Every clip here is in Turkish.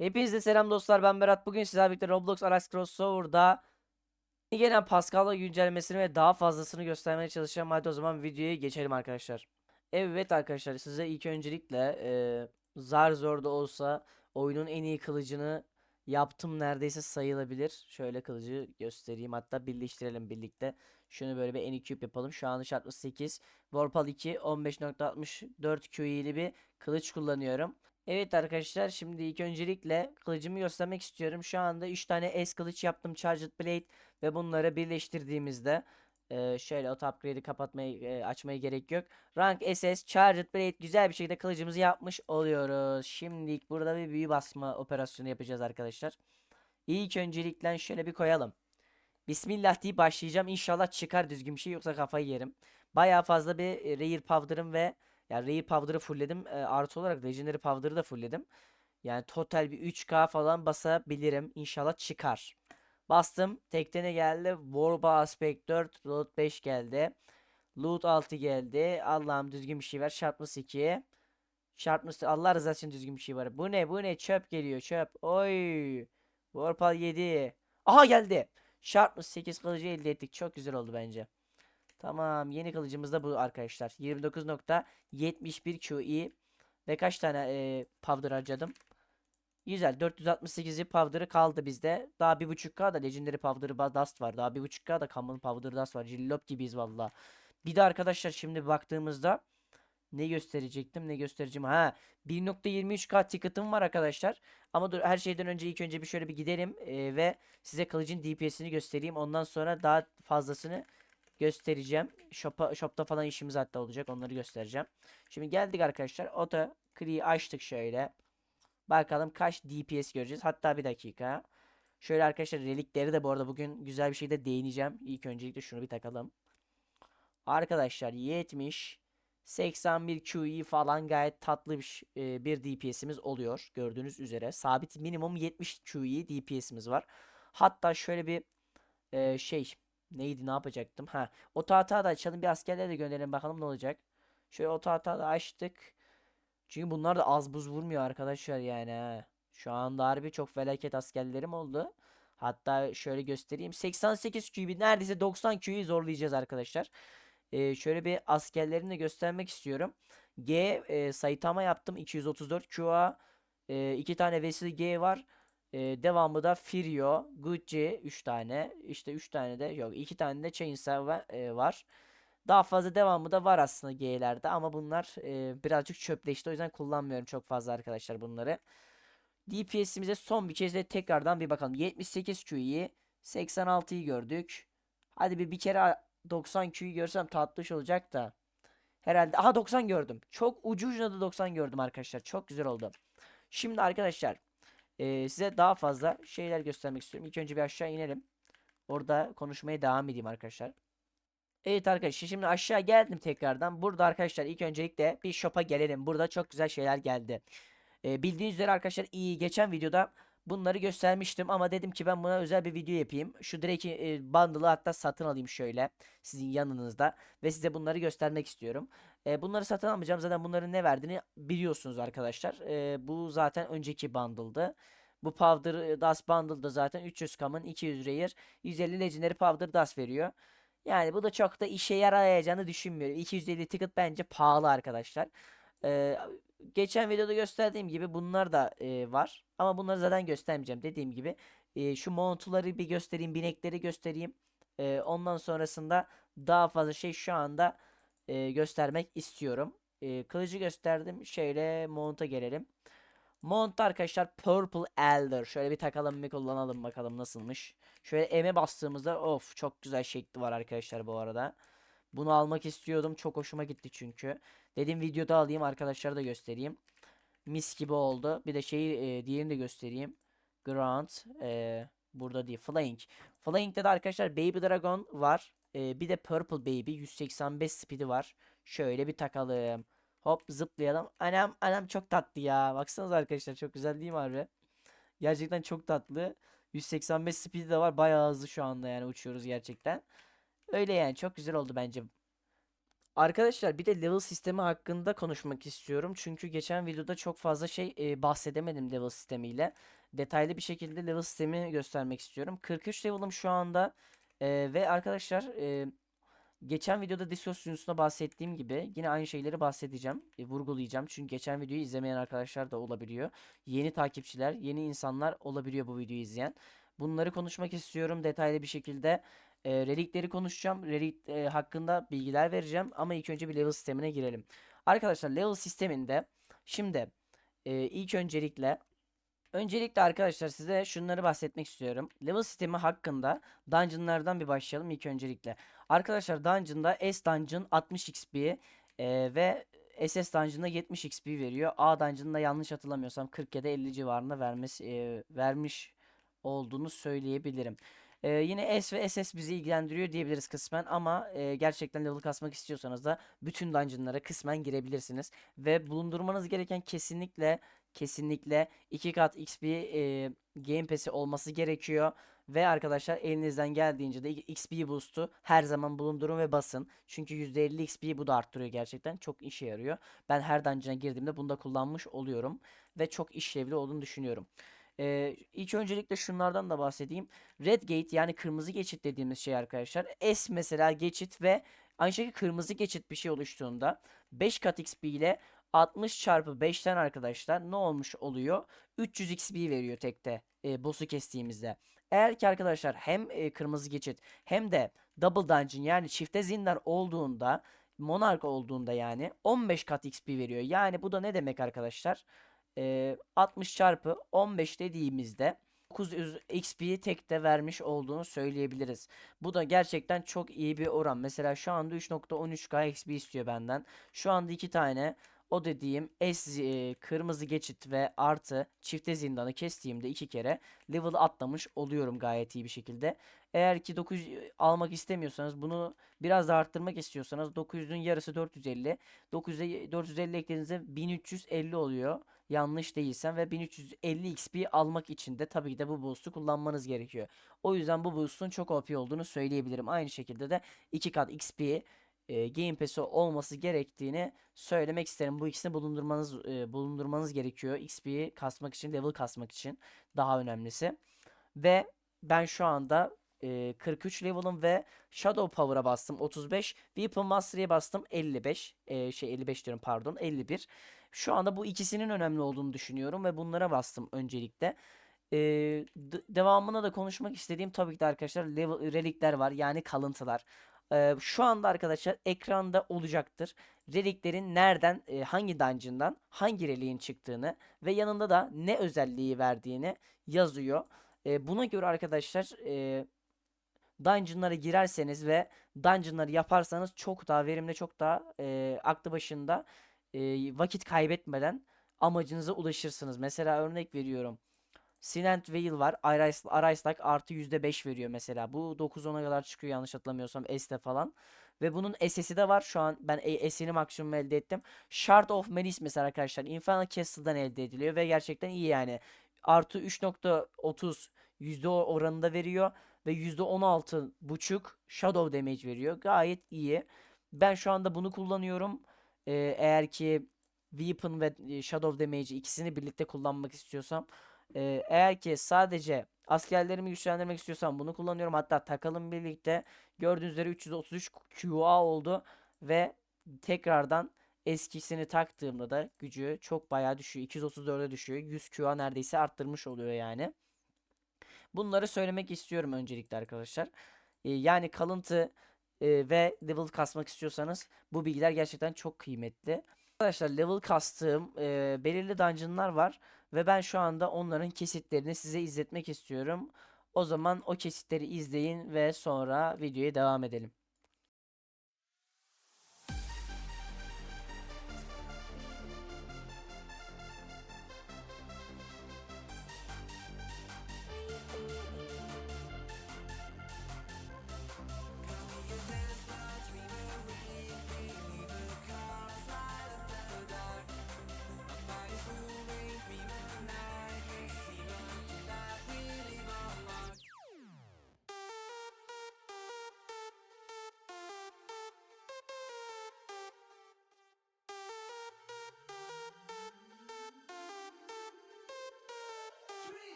Hepinize selam dostlar ben Berat. Bugün sizlerle birlikte Roblox Alex Crossover'da yeni gelen Pascal'la güncellemesini ve daha fazlasını göstermeye çalışacağım. Hadi o zaman videoya geçelim arkadaşlar. Evet arkadaşlar size ilk öncelikle e, zar zor da olsa oyunun en iyi kılıcını yaptım neredeyse sayılabilir. Şöyle kılıcı göstereyim hatta birleştirelim birlikte. Şunu böyle bir en cube yapalım. Şu an 68. Warpal 2 15.64 QE'li bir kılıç kullanıyorum. Evet arkadaşlar şimdi ilk öncelikle kılıcımı göstermek istiyorum. Şu anda 3 tane S kılıç yaptım Charged Blade ve bunları birleştirdiğimizde e, şöyle auto upgrade'i kapatmayı e, açmaya gerek yok. Rank SS Charged Blade güzel bir şekilde kılıcımızı yapmış oluyoruz. Şimdi burada bir büyü basma operasyonu yapacağız arkadaşlar. İlk öncelikle şöyle bir koyalım. Bismillah deyip başlayacağım. İnşallah çıkar düzgün bir şey yoksa kafayı yerim. Bayağı fazla bir e, Rare Powder'ım ve yani Rare Powder'ı fullledim. E, artı olarak Legendary Powder'ı da fullledim. Yani total bir 3K falan basabilirim. İnşallah çıkar. Bastım. Tekte ne geldi? Warba Aspect 4. Loot 5 geldi. Loot 6 geldi. Allah'ım düzgün bir şey ver. Sharpness 2. Sharpness Allah rızası için düzgün bir şey var. Bu ne? Bu ne? Çöp geliyor. Çöp. Oy. Warpal 7. Aha geldi. Sharpness 8 kılıcı elde ettik. Çok güzel oldu bence. Tamam. Yeni kılıcımız da bu arkadaşlar. 29.71 QE. Ve kaç tane e, powder harcadım? Güzel. 468'i powder'ı kaldı bizde. Daha 1.5K da Legendary Powder Dust var. Daha 1.5K da Common Powder Dust var. Jillop gibiyiz valla. Bir de arkadaşlar şimdi baktığımızda ne gösterecektim ne göstereceğim. Ha 1.23K ticket'ım var arkadaşlar. Ama dur her şeyden önce ilk önce bir şöyle bir gidelim e, ve size kılıcın DPS'ini göstereyim. Ondan sonra daha fazlasını göstereceğim. Shop'a, shop'ta falan işimiz hatta olacak. Onları göstereceğim. Şimdi geldik arkadaşlar. Auto Cree'yi açtık şöyle. Bakalım kaç DPS göreceğiz. Hatta bir dakika. Şöyle arkadaşlar relikleri de bu arada bugün güzel bir şekilde değineceğim. İlk öncelikle şunu bir takalım. Arkadaşlar 70 81 QE falan gayet tatlı bir, e, bir DPS'imiz oluyor. Gördüğünüz üzere. Sabit minimum 70 QE DPS'imiz var. Hatta şöyle bir e, şey neydi ne yapacaktım? Ha, o tahta da açalım bir askerleri de gönderelim bakalım ne olacak. Şöyle o tahta da açtık. Çünkü bunlar da az buz vurmuyor arkadaşlar yani. ha. Şu anda harbi çok felaket askerlerim oldu. Hatta şöyle göstereyim. 88 QB neredeyse 90 Q'yu zorlayacağız arkadaşlar. Ee, şöyle bir askerlerini de göstermek istiyorum. G e, Saitama yaptım 234 QA. E, iki tane Vesile G var. E, devamı da Firio, Gucci 3 tane. İşte 3 tane de yok 2 tane de Chainsaw va- e, var. Daha fazla devamı da var aslında G'lerde ama bunlar e, birazcık çöpleşti. O yüzden kullanmıyorum çok fazla arkadaşlar bunları. DPS'imize son bir kez de tekrardan bir bakalım. 78 Q'yi 86'yı gördük. Hadi bir bir kere a- 90 Q'yu görsem tatlış olacak da. Herhalde aha 90 gördüm. Çok ucu ucuna da 90 gördüm arkadaşlar. Çok güzel oldu. Şimdi arkadaşlar e, size daha fazla şeyler göstermek istiyorum. İlk önce bir aşağı inelim. Orada konuşmaya devam edeyim arkadaşlar. Evet arkadaşlar şimdi aşağı geldim tekrardan. Burada arkadaşlar ilk öncelikle bir shop'a gelelim. Burada çok güzel şeyler geldi. Ee, bildiğiniz üzere arkadaşlar iyi geçen videoda bunları göstermiştim ama dedim ki ben buna özel bir video yapayım. Şu direkt e, bundle'ı hatta satın alayım şöyle sizin yanınızda ve size bunları göstermek istiyorum. E, bunları satın almayacağım zaten bunların ne verdiğini biliyorsunuz arkadaşlar. E, bu zaten önceki bundle'dı. Bu Powder e, Dust Bundle'da zaten 300 common, 200 rare, 150 legendary Powder Dust veriyor. Yani bu da çok da işe yarayacağını düşünmüyorum. 250 ticket bence pahalı arkadaşlar. Ee, geçen videoda gösterdiğim gibi bunlar da e, var. Ama bunları zaten göstermeyeceğim. Dediğim gibi e, şu montları bir göstereyim, binekleri göstereyim. E, ondan sonrasında daha fazla şey şu anda e, göstermek istiyorum. E, kılıcı gösterdim. Şöyle monta gelelim. Mont arkadaşlar Purple Elder. Şöyle bir takalım bir kullanalım bakalım nasılmış. Şöyle M'e bastığımızda of çok güzel şekli var arkadaşlar bu arada. Bunu almak istiyordum. Çok hoşuma gitti çünkü. Dedim videoda alayım arkadaşlara da göstereyim. Mis gibi oldu. Bir de şeyi e, diğerini de göstereyim. Grant. E, burada değil. Flank. Flank'te de arkadaşlar Baby Dragon var. E, bir de Purple Baby. 185 speed'i var. Şöyle bir takalım. Hop zıplayalım. Anam anam çok tatlı ya. Baksanıza arkadaşlar çok güzel değil mi harbi? Gerçekten çok tatlı. 185 speed de var. Bayağı hızlı şu anda yani uçuyoruz gerçekten. Öyle yani çok güzel oldu bence. Arkadaşlar bir de level sistemi hakkında konuşmak istiyorum. Çünkü geçen videoda çok fazla şey e, bahsedemedim level sistemiyle. Detaylı bir şekilde level sistemi göstermek istiyorum. 43 level'ım şu anda. E, ve arkadaşlar e, geçen videoda Discord sunucusunda bahsettiğim gibi yine aynı şeyleri bahsedeceğim. e, vurgulayacağım. Çünkü geçen videoyu izlemeyen arkadaşlar da olabiliyor. Yeni takipçiler, yeni insanlar olabiliyor bu videoyu izleyen. Bunları konuşmak istiyorum detaylı bir şekilde. E, relikleri konuşacağım. Relik e, hakkında bilgiler vereceğim. Ama ilk önce bir level sistemine girelim. Arkadaşlar level sisteminde şimdi e, ilk öncelikle öncelikle arkadaşlar size şunları bahsetmek istiyorum. Level sistemi hakkında dungeonlardan bir başlayalım ilk öncelikle. Arkadaşlar dungeon'da S dungeon 60 XP e, ve SS dungeon'da 70 XP veriyor. A dungeon'da yanlış hatırlamıyorsam 40 ya da 50 civarında vermesi e, vermiş olduğunu söyleyebilirim. Ee, yine S ve SS bizi ilgilendiriyor diyebiliriz kısmen ama e, gerçekten level kasmak istiyorsanız da bütün dungeonlara kısmen girebilirsiniz. Ve bulundurmanız gereken kesinlikle kesinlikle 2 kat XP e, Game Pass'i olması gerekiyor. Ve arkadaşlar elinizden geldiğince de XP boost'u her zaman bulundurun ve basın. Çünkü %50 XP'yi bu da arttırıyor gerçekten. Çok işe yarıyor. Ben her dungeon'a girdiğimde bunu da kullanmış oluyorum. Ve çok işlevli olduğunu düşünüyorum. Ee, ilk öncelikle şunlardan da bahsedeyim. Red Gate yani kırmızı geçit dediğimiz şey arkadaşlar. S mesela geçit ve aynı şekilde kırmızı geçit bir şey oluştuğunda 5 kat XP ile 60 çarpı 5'ten arkadaşlar ne olmuş oluyor? 300 XP veriyor tekte e, boss'u kestiğimizde. Eğer ki arkadaşlar hem e, kırmızı geçit hem de double dungeon yani çifte zindan olduğunda monark olduğunda yani 15 kat XP veriyor. Yani bu da ne demek arkadaşlar? E, 60 çarpı 15 dediğimizde 900 XP'yi tek de vermiş olduğunu söyleyebiliriz. Bu da gerçekten çok iyi bir oran. Mesela şu anda 3.13k XP istiyor benden. Şu anda iki tane o dediğim S e, kırmızı geçit ve artı çifte zindanı kestiğimde iki kere level atlamış oluyorum gayet iyi bir şekilde. Eğer ki 900 almak istemiyorsanız bunu biraz da arttırmak istiyorsanız 900'ün yarısı 450. 900'e 450 eklediğinizde 1350 oluyor. Yanlış değilsem ve 1350 XP almak için de tabii ki de bu boost'u kullanmanız gerekiyor. O yüzden bu boost'un çok OP olduğunu söyleyebilirim. Aynı şekilde de 2 kat XP e, Game Pass'i olması gerektiğini söylemek isterim. Bu ikisini bulundurmanız e, bulundurmanız gerekiyor. XP'yi kasmak için, level kasmak için daha önemlisi. Ve ben şu anda e, 43 level'ım ve Shadow Power'a bastım 35. Weapon Mastery'e bastım 55. E, şey 55 diyorum pardon 51. Şu anda bu ikisinin önemli olduğunu düşünüyorum ve bunlara bastım öncelikle. D- devamına da konuşmak istediğim tabii ki de arkadaşlar level, relikler var yani kalıntılar. Ee, şu anda arkadaşlar ekranda olacaktır. Reliklerin nereden, e, hangi dungeon'dan hangi reliğin çıktığını ve yanında da ne özelliği verdiğini yazıyor. Ee, buna göre arkadaşlar e, dungeon'lara girerseniz ve dungeon'ları yaparsanız çok daha verimli, çok daha e, aklı başında e, vakit kaybetmeden amacınıza ulaşırsınız. Mesela örnek veriyorum. Sinent Veil var. Like artı %5 veriyor mesela. Bu 9-10'a kadar çıkıyor yanlış hatırlamıyorsam S'te falan. Ve bunun SS'i de var. Şu an ben S'ini maksimum elde ettim. Shard of Malice mesela arkadaşlar. Infernal Castle'dan elde ediliyor ve gerçekten iyi yani. Artı 3.30 yüzde oranında veriyor ve %16 buçuk Shadow Damage veriyor. Gayet iyi. Ben şu anda bunu kullanıyorum. Ee, eğer ki Weapon ve e, Shadow Damage'i ikisini birlikte kullanmak istiyorsam. e, eğer ki sadece askerlerimi güçlendirmek istiyorsam bunu kullanıyorum. Hatta takalım birlikte. Gördüğünüz üzere 333 QA oldu. Ve tekrardan eskisini taktığımda da gücü çok bayağı düşüyor. 234'e düşüyor. 100 QA neredeyse arttırmış oluyor yani. Bunları söylemek istiyorum öncelikle arkadaşlar. E, yani kalıntı e, ve level kasmak istiyorsanız bu bilgiler gerçekten çok kıymetli. Arkadaşlar level kastığım e, belirli dungeonlar var ve ben şu anda onların kesitlerini size izletmek istiyorum. O zaman o kesitleri izleyin ve sonra videoya devam edelim.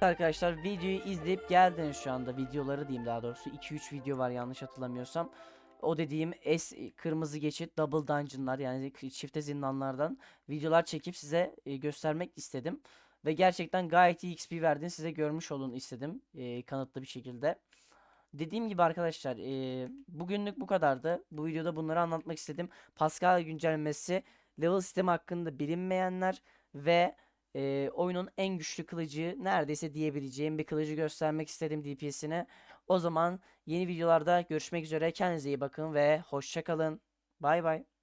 Arkadaşlar videoyu izleyip geldiniz şu anda videoları diyeyim daha doğrusu 2-3 video var yanlış hatırlamıyorsam. O dediğim S kırmızı geçit double dungeonlar yani çifte zindanlardan videolar çekip size e, göstermek istedim. Ve gerçekten gayet iyi XP verdiğini size görmüş olun istedim e, kanıtlı bir şekilde. Dediğim gibi arkadaşlar e, bugünlük bu kadardı. Bu videoda bunları anlatmak istedim. Pascal güncellemesi, level sistemi hakkında bilinmeyenler ve e, oyunun en güçlü kılıcı neredeyse diyebileceğim bir kılıcı göstermek istedim DPS'ine. O zaman yeni videolarda görüşmek üzere. Kendinize iyi bakın ve hoşça kalın. Bay bay.